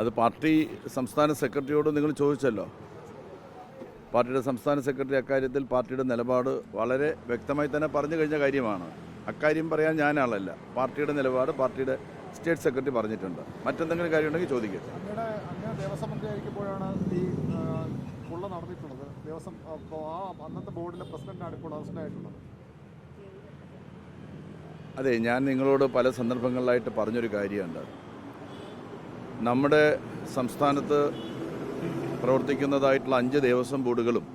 അത് പാർട്ടി സംസ്ഥാന സെക്രട്ടറിയോട് നിങ്ങൾ ചോദിച്ചല്ലോ. പാർട്ടിയുടെ സംസ്ഥാന സെക്രട്ടറി അക്കാര്യത്തിൽ പാർട്ടിയുടെ നിലപാട് വളരെ വ്യക്തമായി തന്നെ പറഞ്ഞു കഴിഞ്ഞ കാര്യമാണ്. അക്കാര്യം പറയാൻ ഞാൻ ആളല്ല. പാർട്ടിയുടെ നിലപാട് പാർട്ടിയുടെ സ്റ്റേറ്റ് സെക്രട്ടറി പറഞ്ഞിട്ടുണ്ട്. മറ്റെന്തെങ്കിലും കാര്യമുണ്ടെങ്കിൽ ഉണ്ടെങ്കിൽ ദേവസ്വം മന്ത്രി ഈ കൊള്ള നടന്നിട്ടുള്ളത്. ദേവസ്വം അപ്പോൾ ആ അന്നത്തെ ബോർഡിലെ പ്രസിഡന്റാണ് ഇപ്പോൾ അതെ ഞാൻ നിങ്ങളോട് പല സന്ദർഭങ്ങളിലായിട്ട് പറഞ്ഞൊരു കാര്യമുണ്ട്. നമ്മുടെ സംസ്ഥാനത്ത് പ്രവർത്തിക്കുന്നതായിട്ടുള്ള അഞ്ച് ദേവസ്വം ബോർഡുകളും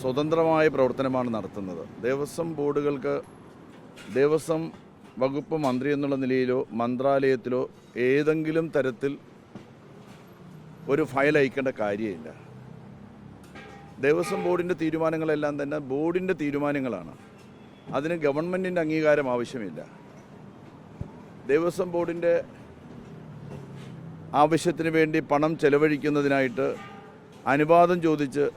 സ്വതന്ത്രമായ പ്രവർത്തനമാണ് നടത്തുന്നത്. ദേവസ്വം ബോർഡുകൾക്ക് ദേവസ്വം വകുപ്പ് മന്ത്രി എന്നുള്ള നിലയിലോ മന്ത്രാലയത്തിലോ ഏതെങ്കിലും തരത്തിൽ ഒരു ഫയൽ അയക്കേണ്ട കാര്യമില്ല. ദേവസ്വം ബോർഡിന്റെ തീരുമാനങ്ങളെല്ലാം തന്നെ ബോർഡിന്റെ തീരുമാനങ്ങളാണ്. അതിന് ഗവൺമെന്റിന്റെ അംഗീകാരം ആവശ്യമില്ല. ദേവസ്വം ബോർഡിന്റെ ആവശ്യത്തിന് വേണ്ടി പണം ചെലവഴിക്കുന്നതിനായിട്ട് അനുവാദം ചോദിച്ച്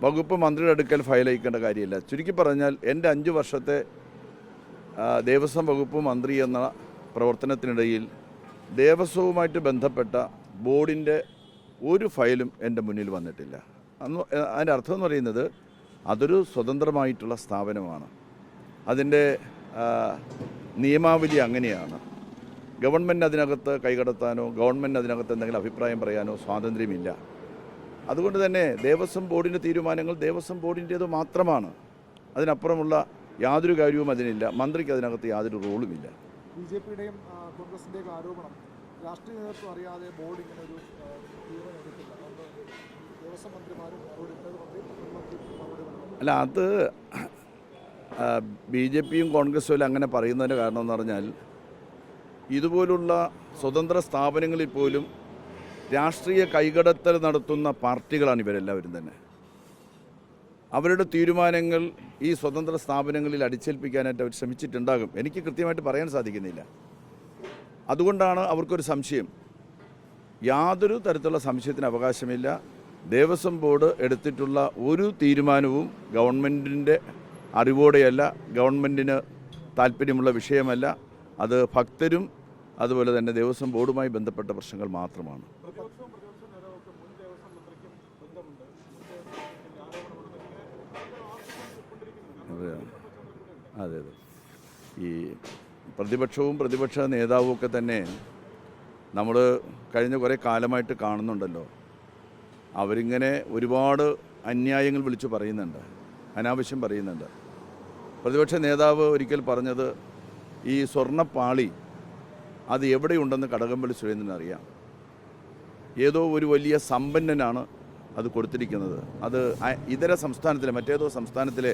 വകുപ്പ് മന്ത്രിയുടെ അടുക്കൽ ഫയൽ അയക്കേണ്ട കാര്യമില്ല. ചുരുക്കി പറഞ്ഞാൽ എന്റെ അഞ്ച് വർഷത്തെ ദേവസ്വം വകുപ്പ് മന്ത്രി എന്ന പ്രവർത്തനത്തിനിടയിൽ ദേവസ്വവുമായിട്ട് ബന്ധപ്പെട്ട ബോർഡിന്റെ ഒരു ഫയലും എന്റെ മുന്നിൽ വന്നിട്ടില്ല. അന്ന് അതിന്റെ അർത്ഥം എന്ന് പറയുന്നത് അതൊരു സ്വതന്ത്രമായിട്ടുള്ള സ്ഥാപനമാണ്. അതിന്റെ നിയമാവലി അങ്ങനെയാണ്. ഗവൺമെന്റ് അതിനകത്ത് കൈകടത്താനോ ഗവൺമെന്റ് അതിനകത്ത് എന്തെങ്കിലും അഭിപ്രായം പറയാനോ സ്വാതന്ത്ര്യമില്ല. അതുകൊണ്ട് തന്നെ ദേവസ്വം ബോർഡിന്റെ തീരുമാനങ്ങൾ ദേവസ്വം ബോർഡിന്റേത് മാത്രമാണ്. അതിനപ്പുറമുള്ള യാതൊരു കാര്യവും അതിനില്ല. മന്ത്രിക്ക് അതിനകത്ത് യാതൊരു റോളുമില്ല. ബി ജെ പിയുടെയും കോൺഗ്രസിന്റെയും ആരോപണം രാഷ്ട്രീയ നേതൃത്വം അറിയാതെ ബോർഡ് ഇങ്ങനെ ഒരു ദേവസ്വം മന്ത്രിമാരും അല്ല അത് ബി ജെ പിയും കോൺഗ്രസും അങ്ങനെ പറയുന്നതിന്റെ കാരണം എന്ന് പറഞ്ഞാൽ ഇതുപോലുള്ള സ്വതന്ത്ര സ്ഥാപനങ്ങളിൽ പോലും രാഷ്ട്രീയ കൈകടത്തൽ നടത്തുന്ന പാർട്ടികളാണ് ഇവരെല്ലാവരും തന്നെ. അവരുടെ തീരുമാനങ്ങൾ ഈ സ്വതന്ത്ര സ്ഥാപനങ്ങളിൽ അടിച്ചേൽപ്പിക്കാനായിട്ട് അവർ ശ്രമിച്ചിട്ടുണ്ടാകും. എനിക്ക് കൃത്യമായിട്ട് പറയാൻ സാധിക്കുന്നില്ല. അതുകൊണ്ടാണ് അവർക്കൊരു സംശയം. യാതൊരു തരത്തിലുള്ള സംശയത്തിന് അവകാശമില്ല. ദേവസ്വം ബോർഡ് എടുത്തിട്ടുള്ള ഒരു തീരുമാനവും ഗവൺമെന്റിന്റെ അറിവോടെയല്ല ഗവൺമെന്റിന് താല്പര്യമുള്ള വിഷയമല്ല. അത് ഭക്തരും അതുപോലെ തന്നെ ദേവസ്വം ബോർഡുമായി ബന്ധപ്പെട്ട പ്രശ്നങ്ങൾ മാത്രമാണ്. അതെ അതെ. ഈ പ്രതിപക്ഷവും പ്രതിപക്ഷ നേതാവും ഒക്കെ തന്നെ നമ്മൾ കഴിഞ്ഞ കുറേ കാലമായിട്ട് കാണുന്നുണ്ടല്ലോ. അവരിങ്ങനെ ഒരുപാട് അന്യായങ്ങൾ വിളിച്ചു പറയുന്നുണ്ട്. അനാവശ്യം പറയുന്നുണ്ട്. പ്രതിപക്ഷ നേതാവ് ഒരിക്കൽ പറഞ്ഞത് ഈ സ്വർണപ്പാളി അത് എവിടെയുണ്ടെന്ന് കടകംപള്ളി സുരേന്ദ്രൻ അറിയാം. ഏതോ ഒരു വലിയ സമ്പന്നനാണ് അത് കൊടുത്തിരിക്കുന്നത്. അത് ഇതര സംസ്ഥാനത്തിലെ മറ്റേതോ സംസ്ഥാനത്തിലെ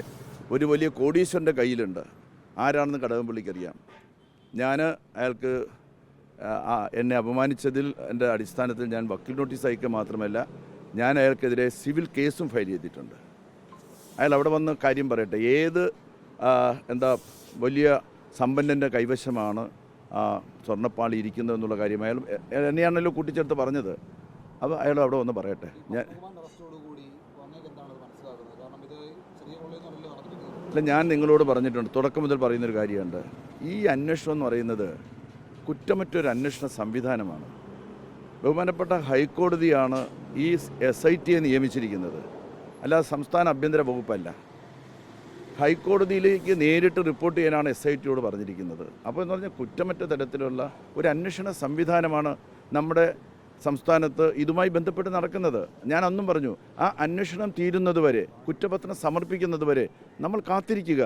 ഒരു വലിയ കോടീശ്വരന്റെ കയ്യിലുണ്ട്. ആരാണെന്ന് കടകംപള്ളിക്കറിയാം ഞാൻ അയാൾക്ക് എന്നെ അപമാനിച്ചതിൽ എന്റെ അടിസ്ഥാനത്തിൽ ഞാൻ വക്കീൽ നോട്ടീസ് അയക്കുക മാത്രമല്ല ഞാൻ അയാൾക്കെതിരെ സിവിൽ കേസും ഫയൽ ചെയ്തിട്ടുണ്ട്. അയാൾ അവിടെ വന്ന് കാര്യം പറയട്ടെ. ഏത് എന്താ വലിയ സമ്പന്നന്റെ കൈവശമാണ് ആ സ്വർണപ്പാളി ഇരിക്കുന്നു എന്നുള്ള കാര്യം അയാൾ എ- എന്നെയാണല്ലോ കൂട്ടിച്ചേർത്ത് പറഞ്ഞത്. അപ്പോൾ അയാൾ അവിടെ വന്ന് പറയട്ടെ. ഞാൻ അല്ല ഞാൻ നിങ്ങളോട് പറഞ്ഞിട്ടുണ്ട് തുടക്കം മുതൽ പറയുന്നൊരു കാര്യമുണ്ട്. ഈ അന്വേഷണം എന്ന് പറയുന്നത് കുറ്റമറ്റൊരു അന്വേഷണ സംവിധാനമാണ്. ബഹുമാനപ്പെട്ട ഹൈക്കോടതിയാണ് ഈ എസ് ഐ ടിയെ നിയമിച്ചിരിക്കുന്നത്. അല്ലാതെ സംസ്ഥാന ആഭ്യന്തര വകുപ്പല്ല. ഹൈക്കോടതിയിലേക്ക് നേരിട്ട് റിപ്പോർട്ട് ചെയ്യാനാണ് എസ് ഐ ടിയോട് പറഞ്ഞിരിക്കുന്നത്. അപ്പോൾ എന്ന് പറഞ്ഞാൽ കുറ്റമറ്റ തരത്തിലുള്ള ഒരു അന്വേഷണ സംവിധാനമാണ് നമ്മുടെ സംസ്ഥാനത്ത് ഇതുമായി ബന്ധപ്പെട്ട് നടക്കുന്നത്. ഞാൻ അന്നും പറഞ്ഞു ആ അന്വേഷണം തീരുന്നതുവരെ കുറ്റപത്രം സമർപ്പിക്കുന്നതുവരെ നമ്മൾ കാത്തിരിക്കുക.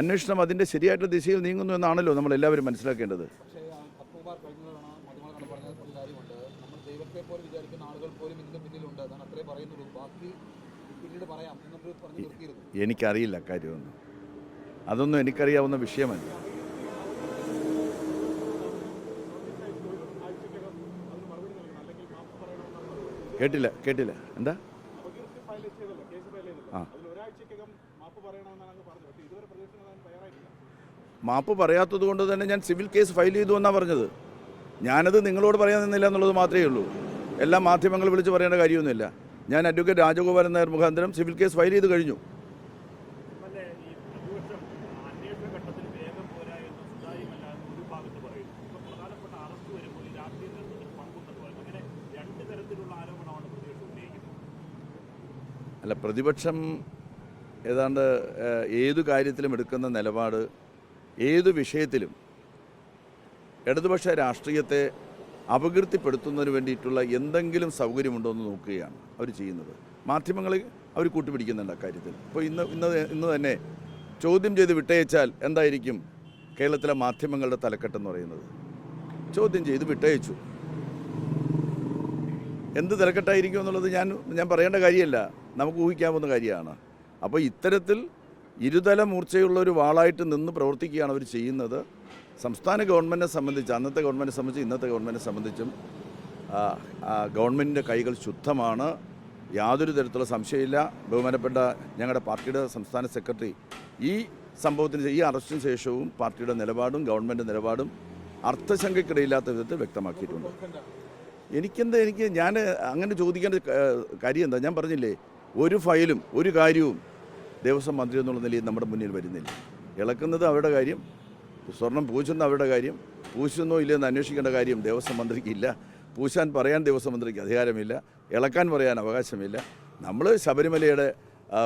അന്വേഷണം അതിന്റെ ശരിയായിട്ടുള്ള ദിശയിൽ നീങ്ങുന്നു എന്നാണല്ലോ നമ്മൾ എല്ലാവരും മനസ്സിലാക്കേണ്ടത്. ദൈവത്തെ പോലെ വിചാരിക്കുന്ന ആളുകൾ പോലും ഇതിന്റെ പിന്നിലുണ്ട് ബാക്കി എനിക്കറിയില്ല കാര്യമൊന്നും. അതൊന്നും എനിക്കറിയാവുന്ന വിഷയമല്ല. കേട്ടില്ല കേട്ടില്ല. എന്താ? ആ. മാപ്പ് പറയാത്തത് കൊണ്ട് തന്നെ ഞാൻ സിവിൽ കേസ് ഫയൽ ചെയ്തു എന്നാണ് പറഞ്ഞത്. ഞാനത് നിങ്ങളോട് പറയാൻ നിന്നില്ല എന്നുള്ളത് മാത്രമേ ഉള്ളൂ. എല്ലാ മാധ്യമങ്ങൾ വിളിച്ച് പറയേണ്ട കാര്യമൊന്നുമില്ല. ഞാൻ അഡ്വക്കേറ്റ് രാജഗോപാലൻ നായർ മുഖാന്തരം സിവിൽ കേസ് ഫയൽ ചെയ്ത് കഴിഞ്ഞു. അല്ല പ്രതിപക്ഷം ഏതാണ്ട് ഏതു കാര്യത്തിലും എടുക്കുന്ന നിലപാട് ഏതു വിഷയത്തിലും ഇടതുപക്ഷ രാഷ്ട്രീയത്തെ അപകീർത്തിപ്പെടുത്തുന്നതിന് വേണ്ടിയിട്ടുള്ള എന്തെങ്കിലും സൗകര്യമുണ്ടോ എന്ന് നോക്കുകയാണ് അവർ ചെയ്യുന്നത്. മാധ്യമങ്ങൾ അവർ കൂട്ടുപിടിക്കുന്നുണ്ട് അക്കാര്യത്തിൽ. ഇപ്പോൾ ഇന്ന് ഇന്ന് ഇന്ന് തന്നെ ചോദ്യം ചെയ്ത് വിട്ടയച്ചാൽ എന്തായിരിക്കും കേരളത്തിലെ മാധ്യമങ്ങളുടെ തലക്കെട്ടെന്ന് പറയുന്നത്? ചോദ്യം ചെയ്ത് വിട്ടയച്ചു. എന്ത് തിരക്കെട്ടായിരിക്കും എന്നുള്ളത് ഞാൻ ഞാൻ പറയേണ്ട കാര്യമല്ല. നമുക്ക് ഊഹിക്കാവുന്ന കാര്യമാണ്. അപ്പോൾ ഇത്തരത്തിൽ ഇരുതല മൂർച്ചയുള്ള ഒരു വാളായിട്ട് നിന്ന് പ്രവർത്തിക്കുകയാണ് അവർ ചെയ്യുന്നത്. സംസ്ഥാന ഗവൺമെന്റിനെ സംബന്ധിച്ച് അന്നത്തെ ഗവൺമെന്റിനെ സംബന്ധിച്ച് ഇന്നത്തെ ഗവൺമെന്റിനെ സംബന്ധിച്ചും ഗവൺമെന്റിന്റെ കൈകൾ ശുദ്ധമാണ്. യാതൊരു തരത്തിലുള്ള സംശയമില്ല ബഹുമാനപ്പെട്ട ഞങ്ങളുടെ പാർട്ടിയുടെ സംസ്ഥാന സെക്രട്ടറി ഈ സംഭവത്തിന് ഈ അറസ്റ്റിന് ശേഷവും പാർട്ടിയുടെ നിലപാടും ഗവൺമെന്റ് നിലപാടും അർത്ഥശങ്കയ്ക്കിടയില്ലാത്ത വിധത്തിൽ വ്യക്തമാക്കിയിട്ടുണ്ട്. എനിക്കെന്താ എനിക്ക് ഞാൻ അങ്ങനെ ചോദിക്കേണ്ട കാര്യം എന്താ? ഞാൻ പറഞ്ഞില്ലേ ഒരു ഫയലും ഒരു കാര്യവും ദേവസ്വം മന്ത്രി എന്നുള്ള നിലയിൽ നമ്മുടെ മുന്നിൽ വരുന്നില്ല. ഇളക്കുന്നത് അവരുടെ കാര്യം സ്വർണം പൂശുന്ന അവരുടെ കാര്യം പൂശുന്നോ ഇല്ലയെന്ന് അന്വേഷിക്കേണ്ട കാര്യം ദേവസ്വം മന്ത്രിക്ക് ഇല്ല പൂശാൻ പറയാൻ ദേവസ്വം മന്ത്രിക്ക് അധികാരമില്ല. ഇളക്കാൻ പറയാൻ അവകാശമില്ല. നമ്മൾ ശബരിമലയുടെ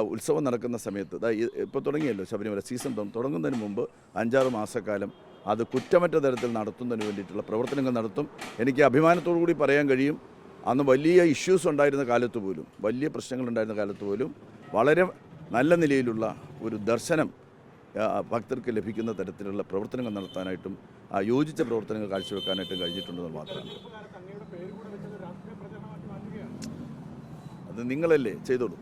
ഉത്സവം നടക്കുന്ന സമയത്ത് ഇപ്പോൾ തുടങ്ങിയല്ലോ ശബരിമല സീസൺ തുട- തുടങ്ങുന്നതിന് മുമ്പ് അഞ്ചാറ് മാസക്കാലം അത് കുറ്റമറ്റ തരത്തിൽ നടത്തുന്നതിന് വേണ്ടിയിട്ടുള്ള പ്രവർത്തനങ്ങൾ നടത്തും. എനിക്ക് അഭിമാനത്തോടു കൂടി പറയാൻ കഴിയും. അന്ന് വലിയ ഇഷ്യൂസ് ഉണ്ടായിരുന്ന കാലത്ത് പോലും വലിയ പ്രശ്നങ്ങൾ ഉണ്ടായിരുന്ന കാലത്ത് പോലും വളരെ നല്ല നിലയിലുള്ള ഒരു ദർശനം ഭക്തർക്ക് ലഭിക്കുന്ന തരത്തിലുള്ള പ്രവർത്തനങ്ങൾ നടത്താനായിട്ടും ആ, യോജിച്ച പ്രവർത്തനങ്ങൾ കാഴ്ചവെക്കാനായിട്ടും കഴിഞ്ഞിട്ടുണ്ടെന്ന് മാത്രമാണ്. അത് നിങ്ങളല്ലേ ചെയ്തോളൂ.